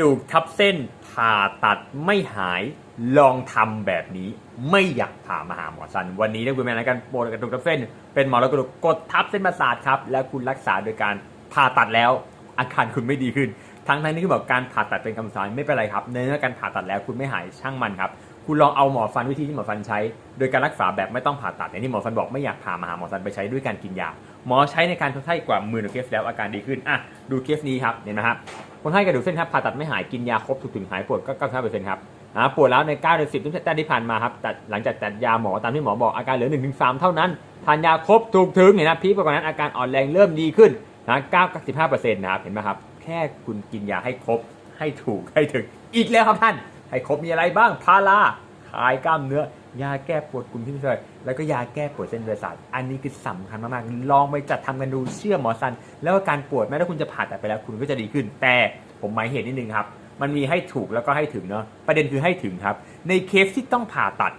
ดูทับเส้นผ่าตัดไม่หายลองทำแบบนี้ ไม่อยากผ่ามาหาหมอสัน วันนี้นักบุญแม่นการปวดกระดูกทับเส้น เป็นหมอแล้วกระดูกกดทับเส้นประสาทครับ แล้วคุณรักษาโดยการผ่าตัดแล้ว อาการคุณไม่ดีขึ้น ทั้งทั้งที่คุณบอกการผ่าตัดเป็นคำสอนไม่เป็นไรครับในเมื่อการผ่าตัดแล้วคุณไม่หายช่างมันครับคุณลองเอาหมอฟันวิธีที่หมอฟันใช้ โดยการรักษาแบบไม่ต้องผ่าตัดอย่างที่หมอฟันบอกไม่อยากผ่ามาหาหมอฟันไปใช้ด้วยการกินยาหมอใช้ในการคนไข้กว่าหมื่นกว่าเคสแล้วอาการดีขึ้นอะดูเคสนี้ครับเห็นไหมครับ คนไข้กระดูกเส้นครับผ่าตัดไม่หายกินยาครบถูกถึงหายปวดก็95%ครับอ่าปวดแล้วใน9เดือน10ตั้งแต่ที่ผ่านมาครับแต่หลังจากตัดยาหมอตามที่หมอบอกอาการเหลือ1-3ถึง3เท่านั้นทานยาครบถูกถึงเห็นนะพีคกว่านั้นอาการอ่อนแรงเริ่มดีขึ้นนะ9-15%นะครับเห็นไหมครับ แค่คุณกินยาให้ครบให้ถูกให้ถึง อีกแล้วครับท่าน ให้ครบมีอะไรบ้างพารา คลายกล้ามเนื้อ ยาแก้ปวดกลุ่มที่เคยแล้วก็ยาแก้ปวดเส้นประสาท อันนี้คือสำคัญมากๆ ลองไปจัดทำกันดูเชื่อหมอซัน แล้วการปวดแม้ถ้าคุณจะผ่าตัดไปแล้วคุณก็จะดีขึ้น แต่ผมหมายเหตุนิดนึงครับ มันมีให้ถูกแล้วก็ให้ถึงเนาะ ประเด็นคือให้ถึงครับ ในเคสที่ต้องผ่าตัด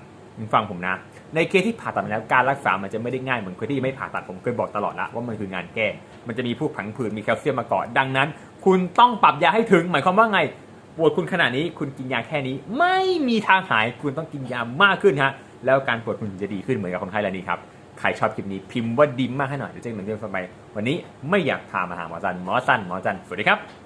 ฟังผมนะ ในเคสที่ผ่าตัดแล้วการรักษา มันจะไม่ได้ง่ายเหมือนคนที่ไม่ผ่าตัดผมเคยบอกตลอดล้วว่ามันคืองานแก้ มันจะมีพวกผังผืดมีแคลเซียมมาเกาะดังนั้น คุณต้องปรับยาให้ถึง หมายความว่าไง ปวดคุณขนาดนี้คุณกินยาแค่นี้ ไม่มีทางหายคุณต้องกินยามากขึ้นฮะแล้วการปวดคุณจะดีขึ้นเหมือนกับคนไข้รายนี้ครับใครชอบคลิปนี้พิมพ์ว่าดิมมากให้หน่อยเดี๋ยวเจะเหมือนเดิมไปวันนี้ไม่อยากพามาหาหมอจันหมอสันหมอจันสวัสดีครับ